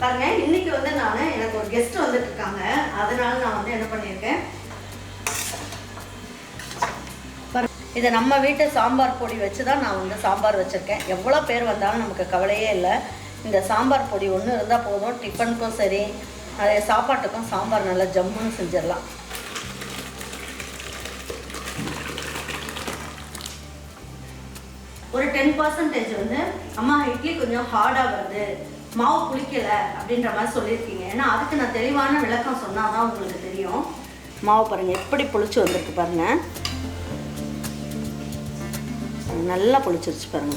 பாருங்க இன்னைக்கு வந்து நான் எனக்கு ஒரு கெஸ்ட் வந்துட்டு இருக்காங்க அதனால நான் வந்து என்ன பண்ணியிருக்கேன்? இதை நம்ம வீட்டு சாம்பார் பொடி வச்சு தான் நான் வந்து சாம்பார் வச்சுருக்கேன். எவ்வளோ பேர் வந்தாலும் நமக்கு கவலையே இல்லை. இந்த சாம்பார் பொடி ஒன்று இருந்தால் போதும் டிஃபனுக்கும் சரி அதே சாப்பாட்டுக்கும் சாம்பார் நல்லா ஜம்முன்னு செஞ்சிடலாம். ஒரு டென் பர்சன்டேஜ் வந்து அம்மா இட்லி கொஞ்சம் ஹார்டாக வருது. மாவு புளிக்கல அப்படின்ற மாதிரி சொல்லியிருக்கீங்க. ஏன்னா அதுக்கு நான் தெளிவான விளக்கம் சொன்னால் தான் உங்களுக்கு தெரியும். மாவு பாருங்கள் எப்படி புளிச்சு வந்திருக்கு பாருங்கள் நல்லா புளிச்சிருச்சு பாருங்க.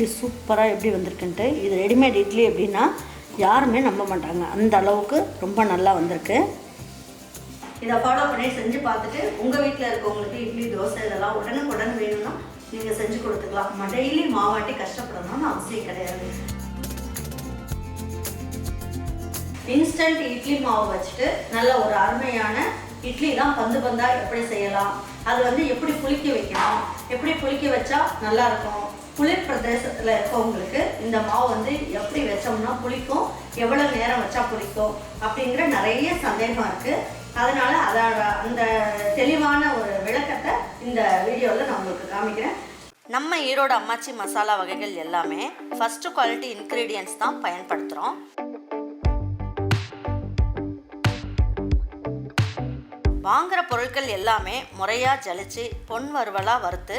இட்லி சூப்பராக எப்படி வந்திருக்குன்ட்டு இது ரெடிமேட் இட்லி எப்படின்னா யாருமே நம்ப மாட்டாங்க. அந்த அளவுக்கு ரொம்ப நல்லா வந்திருக்கு. இதை ஃபாலோ பண்ணி செஞ்சு பார்த்துட்டு உங்கள் வீட்டில் இருக்கவங்களுக்கு இட்லி தோசை இதெல்லாம் உடனுக்குடன் வேணும்னா நீங்கள் செஞ்சு கொடுத்துக்கலாம். டெய்லி மாவாட்டி கஷ்டப்படணும்னு அவசியம் கிடையாது. இன்ஸ்டன்ட் இட்லி மாவு வச்சுட்டு நல்ல ஒரு அருமையான இட்லிலாம் பந்து பந்தா எப்படி செய்யலாம்? அது வந்து எப்படி புளிக்க வைக்கணும்? எப்படி புளிக்க வச்சா நல்லா இருக்கும்? குளிர் பிரதேசத்தில் இருக்கவங்களுக்கு இந்த மாவு வந்து எப்படி வச்சோம்னா புளிக்கும் எவ்வளோ நேரம் வச்சா புளிக்கும் அப்படிங்கிற நிறைய சந்தேகம் இருக்குது அதனால அதோட அந்த தெளிவான ஒரு விளக்கத்தை இந்த வீடியோவில் நான் உங்களுக்கு காமிக்கிறேன். நம்ம ஈரோடு அம்மாச்சி மசாலா வகைகள் எல்லாமே ஃபஸ்ட்டு குவாலிட்டி இன்க்ரீடியன்ஸ் தான் பயன்படுத்துகிறோம் வாங்குற பொருட்கள் எல்லாமே முறையாக ஜலிச்சு பொன் வறுவலாக வறுத்து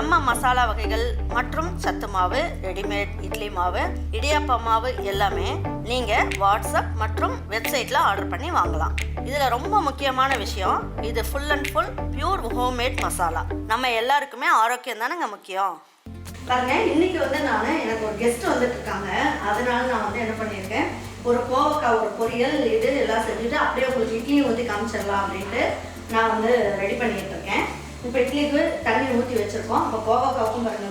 நம்ம மசாலா வகைகள் மற்றும் சத்து மாவு ரெடிமேட் இட்லி மாவு இடியாப்ப மாவு எல்லாமே நீங்கள் வாட்ஸ்அப் மற்றும் வெப்சைட்டில் ஆர்டர் பண்ணி வாங்கலாம். இதில் ரொம்ப முக்கியமான விஷயம் இது full and full pure homemade masala நம்ம எல்லாருக்குமே ஆரோக்கியம் தானேங்க முக்கியம்? பாருங்க இன்னைக்கு வந்து நான் எனக்கு ஒரு கெஸ்ட் வந்துட்டு இருக்காங்க. அதனால நான் வந்து என்ன பண்ணியிருக்கேன் ஒரு கோவக்காய் ஒரு பொரியல் இது எல்லாம் செஞ்சுட்டு அப்படியே உங்களுக்கு இட்லியும் ஊற்றி காமிச்சிடலாம் அப்படின்ட்டு நான் வந்து ரெடி பண்ணிட்டு இருக்கேன். இப்போ இட்லிக்கு தண்ணி ஊற்றி வச்சுருக்கோம். அப்போ கோவக்காவுக்கும் பாருங்க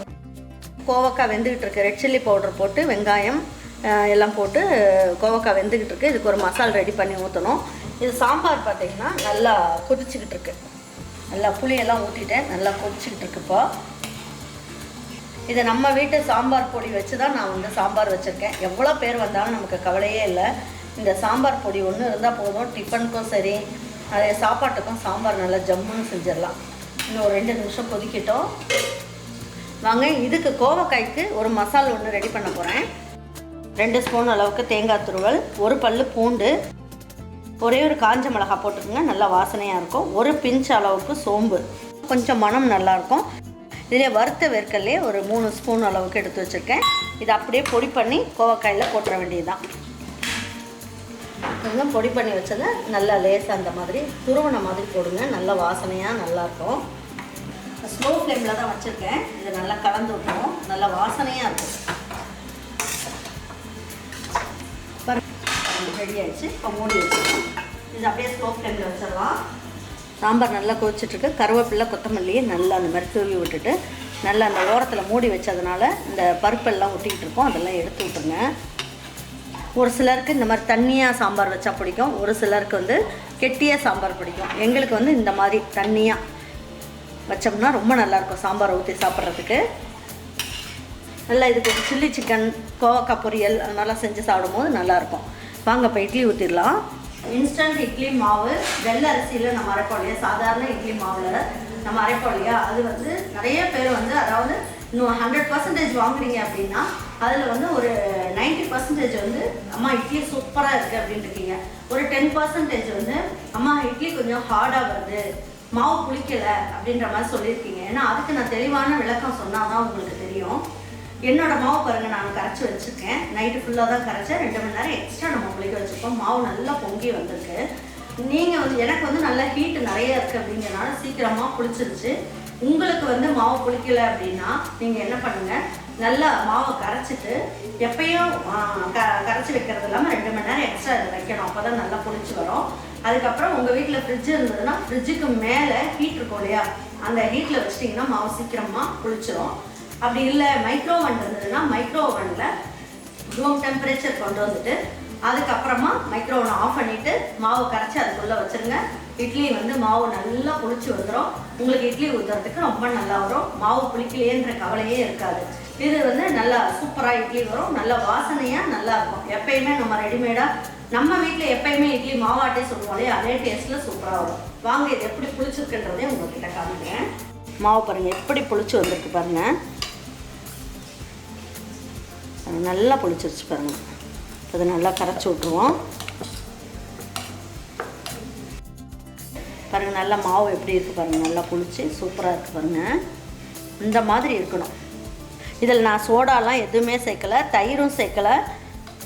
கோவக்காய் வெந்துக்கிட்டு இருக்கு. ரெட் சில்லி பவுடர் போட்டு வெங்காயம் எல்லாம் போட்டு கோவக்காய் வெந்துக்கிட்டு இருக்கு. இதுக்கு ஒரு மசால் ரெடி பண்ணி ஊற்றணும் இது சாம்பார் பார்த்தீங்கன்னா நல்லா கொதிச்சுக்கிட்டு இருக்கு. நல்லா புளியெல்லாம் ஊற்றிட்டேன் நல்லா கொதிச்சுக்கிட்டு இருக்குப்போ இதை நம்ம வீட்டு சாம்பார் பொடி வச்சு தான் நான் வந்து சாம்பார் வச்சுருக்கேன். எவ்வளோ பேர் வந்தாலும் நமக்கு கவலையே இல்லை. இந்த சாம்பார் பொடி ஒன்று இருந்தால் போதும். டிஃபனுக்கும் சரி அதே சாப்பாட்டுக்கும் சாம்பார் நல்லா ஜம்முன்னு செஞ்சிடலாம். இன்னும் ஒரு ரெண்டு நிமிஷம் கொதிக்கட்டும். வாங்க இதுக்கு கோவக்காய்க்கு ஒரு மசால் ஒன்று ரெடி பண்ண போகிறேன் ரெண்டு ஸ்பூன் அளவுக்கு தேங்காய் துருவல் ஒரு பல்லு பூண்டு ஒரே ஒரு காஞ்ச மிளகா போட்டுக்கோங்க நல்லா வாசனையாக இருக்கும். ஒரு பிஞ்ச் அளவுக்கு சோம்பு. கொஞ்சம் மனம் நல்லாயிருக்கும் இதிலே வறுத்த வேர்க்கல்லே ஒரு மூணு ஸ்பூன் அளவுக்கு எடுத்து வச்சுருக்கேன். இதை அப்படியே பொடி பண்ணி கோவக்காயில் போட்டுற வேண்டியதுதான். கொஞ்சம் பொடி பண்ணி வச்சதை நல்லா லேசாக அந்த மாதிரி துருவன மாதிரி போடுங்க. நல்லா வாசனையாக நல்லாயிருக்கும் ஸ்லோ ஃப்ளேமில் தான் வச்சுருக்கேன். இதை நல்லா கலந்து விட்டுரும் நல்லா வாசனையாக இருக்கும் ரெடி ஆயிடுச்சு. இப்போ மூடி வச்சுக்கலாம் இது அப்படியே ஸ்லோ ஃப்ளேமில் வச்சிடலாம். சாம்பார் நல்லா கொதிச்சிட்ருக்கு. கருவேப்பிலை கொத்தமல்லியை நல்லா அந்த மாதிரி தூவி விட்டுட்டு நல்லா அந்த ஓரத்தில் மூடி வச்சதுனால இந்த பருப்பெல்லாம் ஒட்டிக்கிட்டு இருக்கோம். அதெல்லாம் எடுத்து விட்டுருங்க. ஒரு சிலருக்கு இந்த மாதிரி தண்ணியாக சாம்பார் வச்சா பிடிக்கும். ஒரு சிலருக்கு வந்து கெட்டியாக சாம்பார் பிடிக்கும். எங்களுக்கு வந்து இந்த மாதிரி தண்ணியாக வச்சோம்னா ரொம்ப நல்லாயிருக்கும். சாம்பார் ஊற்றி சாப்பிட்றதுக்கு. நல்லா இதுக்கு சில்லி சிக்கன் கோவக்காய் பொரியல் அது மாதிரிலாம் செஞ்சு சாப்பிடும்போது நல்லாயிருக்கும். வாங்க இப்போ இட்லி ஊற்றிடலாம் இன்ஸ்டன்ட் இட்லி மாவு வெள்ளை அரிசியில் நம்ம அரைப்போம் இல்லையா? சாதாரண இட்லி மாவில் நம்ம அரைப்போம் இல்லையா? அது வந்து நிறைய பேர் வந்து அதாவது இன்னும் ஹண்ட்ரட் பர்சன்டேஜ் வாங்குறீங்க அப்படின்னா அதில் வந்து ஒரு 90% பர்சன்டேஜ் வந்து அம்மா இட்லி சூப்பராக இருக்குது அப்படின்ட்டு இருக்கீங்க. ஒரு டென் பர்சன்டேஜ் வந்து அம்மா இட்லி கொஞ்சம் ஹார்டாக வருது. மாவு புளிக்கலை அப்படின்ற மாதிரி சொல்லியிருக்கீங்க. ஏன்னா அதுக்கு நான் தெளிவான விளக்கம் சொன்னால் தான் உங்களுக்கு தெரியும். என்னோட மாவு பாருங்க நான் கரைச்சி வச்சுருக்கேன். நைட்டு ஃபுல்லாக தான் கரைச்சேன். ரெண்டு மணி நேரம் எக்ஸ்ட்ரா நம்ம புளிக்க வச்சுருக்கோம். மாவு நல்லா பொங்கி வந்திருக்கு. நீங்கள் வந்து எனக்கு வந்து நல்ல ஹீட்டு நிறைய இருக்குது அப்படிங்கிறனால சீக்கிரமாக புளிச்சிருச்சு. உங்களுக்கு வந்து மாவு புளிக்கல அப்படின்னா நீங்கள் என்ன பண்ணுங்கள் நல்லா மாவை கரைச்சிட்டு எப்பயும் க கரைச்சி வைக்கிறது இல்லாமல் ரெண்டு மணி நேரம் எக்ஸ்ட்ரா வைக்கணும். அப்போ தான் நல்லா புளிச்சு வரும். அதுக்கப்புறம் உங்கள் வீட்டில் ஃப்ரிட்ஜ் இருந்ததுன்னா ஃப்ரிட்ஜுக்கு மேலே ஹீட் இருக்கும் இல்லையா? அந்த ஹீட்டில் வச்சிட்டிங்கன்னா மாவு சீக்கிரமாக புளிச்சிரும் அப்படி இல்லை மைக்ரோ ஓவன் இருந்ததுன்னா மைக்ரோ ஓவனில் ரூம் டெம்பரேச்சர் கொண்டு வந்துட்டு அதுக்கப்புறமா மைக்ரோ ஒன் ஆஃப் பண்ணிட்டு மாவு கரைச்சி அதுக்குள்ளே வச்சிருங்க. இட்லி வந்து மாவு நல்லா புளிச்சு வந்துடும் உங்களுக்கு இட்லி ஊற்றுறதுக்கு ரொம்ப நல்லா வரும். மாவு புளிக்கலையேன்ற கவலையே இருக்காது. இது வந்து நல்லா சூப்பராக இட்லி வரும். நல்ல வாசனையாக நல்லா இருக்கும். எப்பயுமே நம்ம ரெடிமேடாக நம்ம வீட்டில் எப்பயுமே இட்லி மாவாட்டே சொல்லுவோம் இல்லையா அதே டேஸ்ட்டில் சூப்பராக வரும். வாங்க இது எப்படி புளிச்சிருக்குன்றதே உங்ககிட்ட காமிக்கிறேன். மாவு பாருங்கள் எப்படி புளிச்சு வந்திருக்கு பாருங்கள் நல்லா புளிச்சிருச்சு பாருங்க. அதை நல்லா கரைச்சி விட்ருவோம் பாருங்க நல்லா மாவு எப்படி இருக்குது பாருங்க நல்லா புளிச்சு சூப்பராக இருக்குது பாருங்க. இந்த மாதிரி இருக்கணும். இதில் நான் சோடாலாம் எதுவுமே சேர்க்கலை தயிரும் சேர்க்கலை.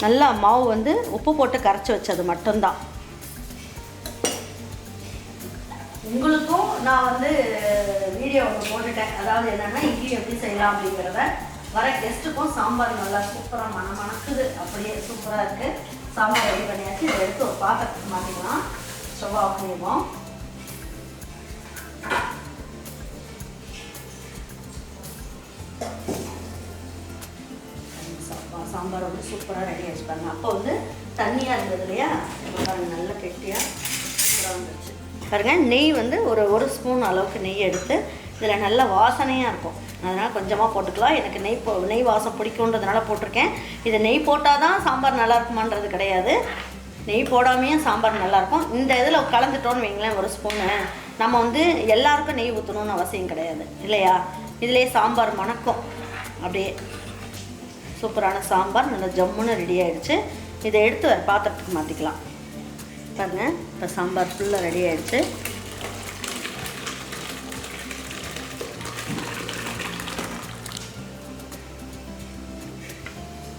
நல்லா மாவு வந்து உப்பு போட்டு கரைச்சி வச்சது மட்டும்தான். உங்களுக்கும் நான் வந்து வீடியோ ஒன்று போட்டுட்டேன். அதாவது என்னென்னா இட்லி எப்படி செய்யலாம் அப்படிங்கிறத. வர கெஸ்ட்டுக்கும் சாம்பார் நல்லா சூப்பராக மன மணக்குது அப்படியே சூப்பராக இருக்குது சாம்பார் ரெடி பண்ணியாச்சு. இதை எடுத்து ஒரு பாத்திரத்துக்கு மாற்றிக்கலாம் ஸ்டவ் ஆஃப் பண்ணிடுவோம். you. சாம்பார் வந்து சூப்பராக ரெடி ஆச்சு அப்போ வந்து தண்ணியாக இருந்தது இல்லையா? இப்போ பாருங்க நல்லா கெட்டியாக சூப்பராக வந்துருச்சு. பாருங்க நெய் வந்து ஒரு ஒரு ஸ்பூன் அளவுக்கு நெய் எடுத்து இதில் நல்ல வாசனையாக இருக்கும். அதனால் கொஞ்சமாக போட்டுக்கலாம். எனக்கு நெய் போ நெய் வாசம் பிடிக்குன்றதுனால போட்டிருக்கேன். இது நெய் போட்டால் தான் சாம்பார் நல்லா இருக்குமான்றது கிடையாது. நெய் போடாமையே சாம்பார் நல்லாயிருக்கும் இந்த இதில் கலந்துட்டோன்னு வைங்களேன் ஒரு ஸ்பூனு நம்ம வந்து எல்லாருக்கும் நெய் ஊற்றணும்னு அவசியம் கிடையாது. இல்லையா? இதிலே சாம்பார் மணக்கும். அப்படியே சூப்பரான சாம்பார் நல்லா ஜம்முன்னு ரெடி ஆகிடுச்சு இதை எடுத்து வேறு பாத்திரத்துக்கு மாற்றிக்கலாம் பாருங்கள் இப்போ சாம்பார் ஃபுல்லாக ரெடி ஆகிடுச்சு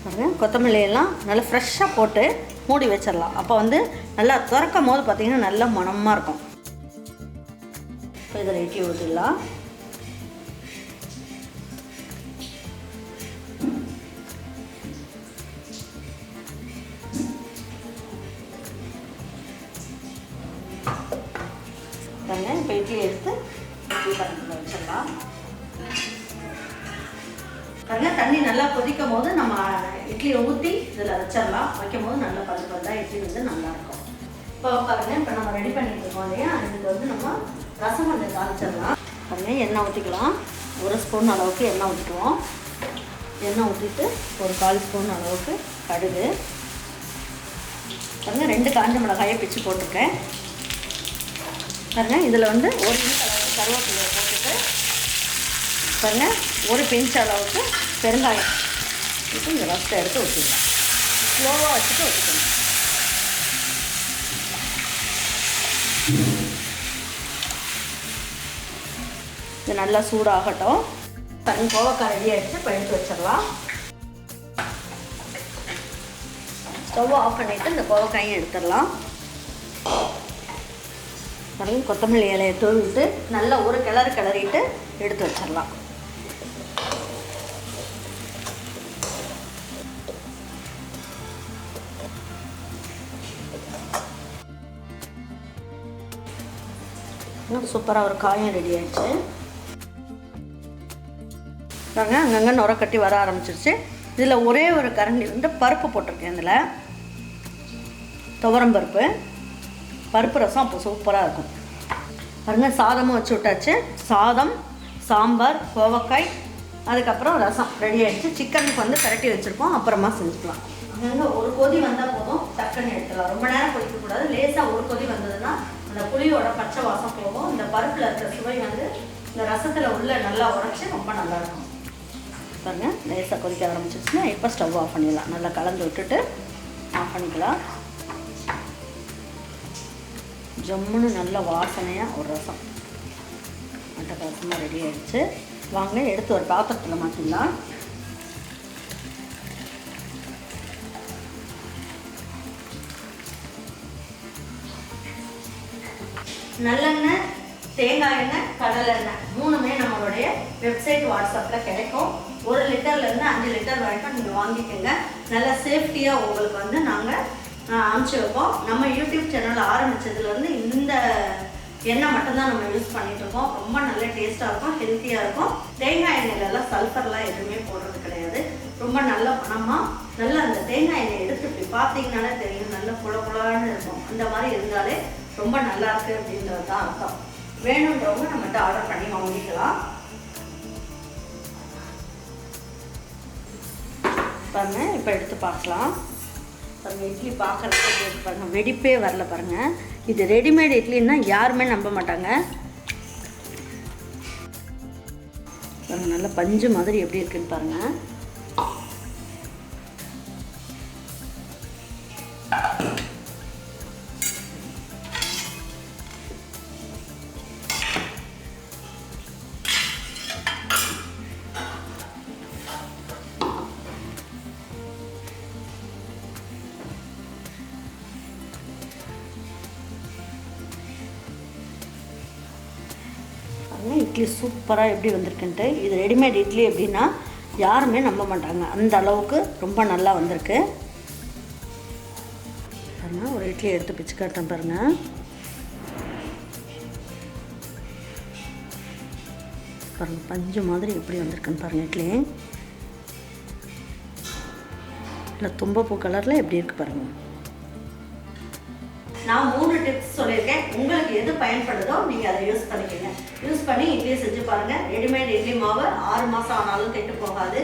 பாருங்கள் கொத்தமல்லி எல்லாம் நல்லா ஃப்ரெஷ்ஷாக போட்டு மூடி வச்சிடலாம். அப்போ வந்து நல்லா திறக்கும் போது பார்த்திங்கன்னா நல்லா மணமாக இருக்கும். இப்போ இதில் இட்லி ஊற்றிடலாம் பாருங்க. இப்போ இட்லி எடுத்து இட்லி பாத்திரத்தில் வச்சிடலாம். பாருங்க தண்ணி நல்லா கொதிக்கும் போது நம்ம இட்லியை ஊற்றி இதில் வச்சிடலாம். வைக்கும் போது நல்லா பத்து பார்த்தா இட்லி வந்து நல்லாயிருக்கும் இப்போ பாருங்க இப்போ நம்ம ரெடி பண்ணிட்டு இருக்கோம் இல்லையா? இதுக்கு வந்து நம்ம ரசம் கொஞ்சம் தாளிச்சிடலாம். பாருங்க எண்ணெய் ஊற்றிக்கலாம் ஒரு ஸ்பூன் அளவுக்கு எண்ணெய் ஊற்றிக்குவோம் எண்ணெய் ஊற்றிட்டு ஒரு கால் ஸ்பூன் அளவுக்கு கடுகு. பாருங்க ரெண்டு காஞ்ச மிளகாயை பிச்சு போட்டிருக்கேன். பாருங்கள் இதில் வந்து ஒரு இன்ச் அளவு கருவேப்பிலையை போட்டுட்டு பாருங்கள் ஒரு பிஞ்ச் அளவுக்கு பெருங்காயம் இப்போ இந்த ரசத்தை எடுத்து ஊற்றிடலாம் ஸ்லோவாக வச்சுட்டு ஊற்றிக்கணும் இது நல்லா சூடாகட்டும். தண்ணி கோவக்காய் ரெடி ஆகிடுச்சு இப்போ எடுத்து வச்சிடலாம். ஸ்டவ் ஆஃப் பண்ணிவிட்டு இந்த கோவக்காயும் எடுத்துடலாம். பாருங்க கொத்தமல்லி இலையை தூவிட்டு நல்லா ஒரு கிளறு கிளறிட்டு எடுத்து வச்சிடலாம். சூப்பராக ஒரு காயம் ரெடி ஆயிடுச்சு. பாருங்க அங்கங்கே நுர கட்டி வர ஆரம்பிச்சிருச்சு. இதில் ஒரே ஒரு கரண்டி வந்து பருப்பு போட்டிருக்கேன் இதில். துவரம் பருப்பு. பருப்பு ரசம் அப்போ சூப்பராக இருக்கும். பாருங்க சாதமும் வச்சு விட்டாச்சு. சாதம் சாம்பார் கோவக்காய் அதுக்கப்புறம் ரசம் ரெடி ஆயிடுச்சு. சிக்கனுக்கு வந்து கரட்டி வச்சுருப்போம் அப்புறமா செஞ்சுக்கலாம். ஒரு கொதி வந்தால் போதும். டக்குன்னு எடுத்துடலாம். ரொம்ப நேரம் கொதிக்கக்கூடாது லேசாக ஒரு கொதி வந்ததுன்னா அந்த புளியோட பச்சை வாசம் போகும். இந்த பருப்பில் இருக்கிற சுவை வந்து இந்த ரசத்தில் உள்ள நல்லா உரைச்சி ரொம்ப நல்லா இருக்கும். பாருங்க லேசாக கொதிக்க ஆரம்பிச்சிருச்சுன்னா இப்போ ஸ்டவ் ஆஃப் பண்ணிடலாம். நல்லா கலந்து விட்டுட்டு ஆஃப் பண்ணிக்கலாம். ஜம்முன்னு நல்ல வாசனையாக ஒரு ரசம். அட்டகாசமாக ரெடி ஆயிடுச்சு. வாங்க எடுத்து ஒரு பாத்திரத்தில் மாற்றிடலாம் நல்லெண்ணெய் தேங்காய் எண்ணெய் கடலை எண்ணெய் மூணுமே நம்மளுடைய வெப்சைட் வாட்ஸ்அப்பில் கிடைக்கும். ஒரு லிட்டர்லேருந்து அஞ்சு லிட்டர் வரைக்கும் நீங்கள் வாங்கிக்கோங்க. நல்ல சேஃப்டியாக உங்களுக்கு வந்து நாங்கள் அனுப்பிச்சி வைப்போம். நம்ம யூடியூப் சேனல் ஆரம்பித்ததுலேருந்து இந்த எண்ணெய் மட்டும்தான் நம்ம யூஸ் பண்ணிட்டு இருக்கோம் ரொம்ப நல்ல டேஸ்ட்டாக இருக்கும் ஹெல்த்தியாக இருக்கும். தேங்காய் எண்ணெயிலலாம் சல்ஃபர்லாம் எதுவுமே போடுறது கிடையாது. ரொம்ப நல்ல பணமாக நல்ல அந்த தேங்காய் எண்ணெய் எடுத்து இப்படி பார்த்தீங்கனாலே தெரியும் நல்ல புல புலான்னு இருக்கும். அந்த மாதிரி இருந்தாலே ரொம்ப நல்லா இருக்கு அப்படின்றது தான் அர்த்தம். வேணுன்றவங்க நம்மகிட்ட ஆர்டர் பண்ணி வாங்கிக்கலாம். பாருங்க இப்போ எடுத்து பார்க்கலாம். பாருங்கள் இட்லி பார்க்குறதுக்கு பாருங்கள் வெடிப்பே வரல பாருங்கள் இது ரெடிமேட் இட்லின்னா யாருமே நம்ப மாட்டாங்க. பாருங்கள் நல்ல பஞ்சு மாதிரி எப்படி இருக்குன்னு பாருங்கள் இட்லி சூப்பராக எப்படி வந்திருக்குன்ட்டு இது ரெடிமேட் இட்லி அப்படின்னா யாருமே நம்ப மாட்டாங்க. அந்த அளவுக்கு ரொம்ப நல்லா வந்திருக்கு. பாருங்கள் ஒரு இட்லி எடுத்து பிச்சு காட்டுறேன் பாருங்க. பாருங்க பஞ்சு மாதிரி எப்படி வந்திருக்குன்னு பாருங்க இட்லி. இல்லை தும்பப்பூ கலரில் எப்படி இருக்கு பாருங்க. நான் மூணு டிப்ஸ் சொல்லியிருக்கேன். உங்களுக்கு எது பயன்படுதோ நீங்கள் அதை யூஸ் பண்ணிக்கோங்க. யூஸ் பண்ணி இட்லி செஞ்சு பாருங்கள் ரெடிமேட் இட்லி மாவு ஆறு மாதம் ஆனாலும் கெட்டு போகாது.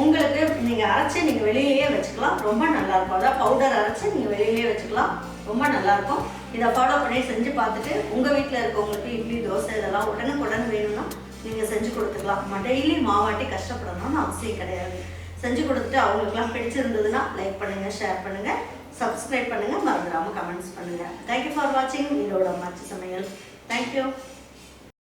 உங்களுக்கு நீங்கள் அரைச்சி நீங்கள் வெளியிலேயே வச்சுக்கலாம். ரொம்ப நல்லாயிருக்கும் அதான் பவுடர் அரைச்சி நீங்கள் வெளியிலேயே வச்சுக்கலாம். ரொம்ப நல்லாயிருக்கும் இதை ஃபாலோ பண்ணி செஞ்சு பார்த்துட்டு உங்கள் வீட்டில் இருக்கவங்களுக்கு இட்லி தோசை இதெல்லாம் உடனுக்குடன் வேணும்னா நீங்கள் செஞ்சு கொடுத்துக்கலாம். டெய்லி மாவாட்டி கஷ்டப்படணும்னு அவசியம் கிடையாது. செஞ்சு கொடுத்துட்டு அவங்களுக்குலாம் பிடிச்சிருந்ததுன்னா லைக் பண்ணுங்கள் ஷேர் பண்ணுங்கள் சப்ஸ்கிரைப் பண்ணுங்கள் மறந்துடாமல் கமெண்ட்ஸ் பண்ணுங்கள் தேங்க்யூ ஃபார் வாட்சிங் இதோட மச்சு சமையல். தேங்க்யூ